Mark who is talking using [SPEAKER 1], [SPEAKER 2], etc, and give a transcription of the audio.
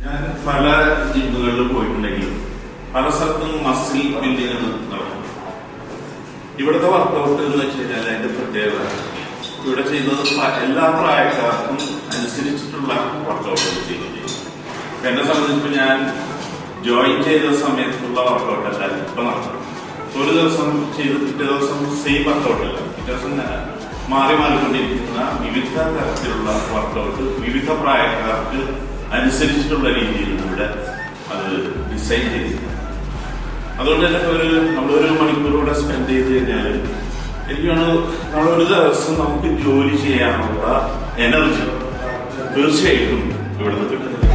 [SPEAKER 1] ഞാൻ പല ജിമ്മുകളിൽ പോയിട്ടുണ്ടെങ്കിലും പല സ്ഥലത്തും മസിൽ ബിൽഡിങ് നടക്കും. ഇവിടുത്തെ വർക്കൗട്ട് എന്ന് വെച്ച് കഴിഞ്ഞാൽ അതിന്റെ പ്രത്യേകത ഇവിടെ ചെയ്യുന്നത് എല്ലാ പ്രായക്കാർക്കും അനുസരിച്ചിട്ടുള്ള വർക്കൗട്ടുകൾ ചെയ്യുന്നത്. എന്നെ സംബന്ധിച്ച് ഞാൻ ജോയിൻ ചെയ്ത സമയത്തുള്ള വർക്കൗട്ട് അല്ല ഇപ്പൊ നടക്കുന്നത് ഒരു ദിവസം ചെയ്ത് പിറ്റേ ദിവസം സെയിം വർക്കൗട്ട് അല്ല. പിറ്റേ ദിവസം മാറി മാറിക്കൊണ്ടിരിക്കുന്ന വിവിധ തരത്തിലുള്ള വർക്കൗട്ട് വിവിധ പ്രായക്കാർക്ക് അനുസരിച്ചിട്ടുള്ള രീതിയിൽ ഇവിടെ അത് ഡിസൈൻ ചെയ്തിട്ടുണ്ട്. അതുകൊണ്ട് തന്നെ ഒരു നമ്മളൊരു മണിക്കൂറൂടെ സ്പെൻഡ് ചെയ്ത് കഴിഞ്ഞാൽ എനിക്കാണ് നമ്മളൊരു ദിവസം നമുക്ക് ജോലി ചെയ്യാനുള്ള എനർജി തീർച്ചയായിട്ടും ഇവിടെ നിന്ന് കിട്ടും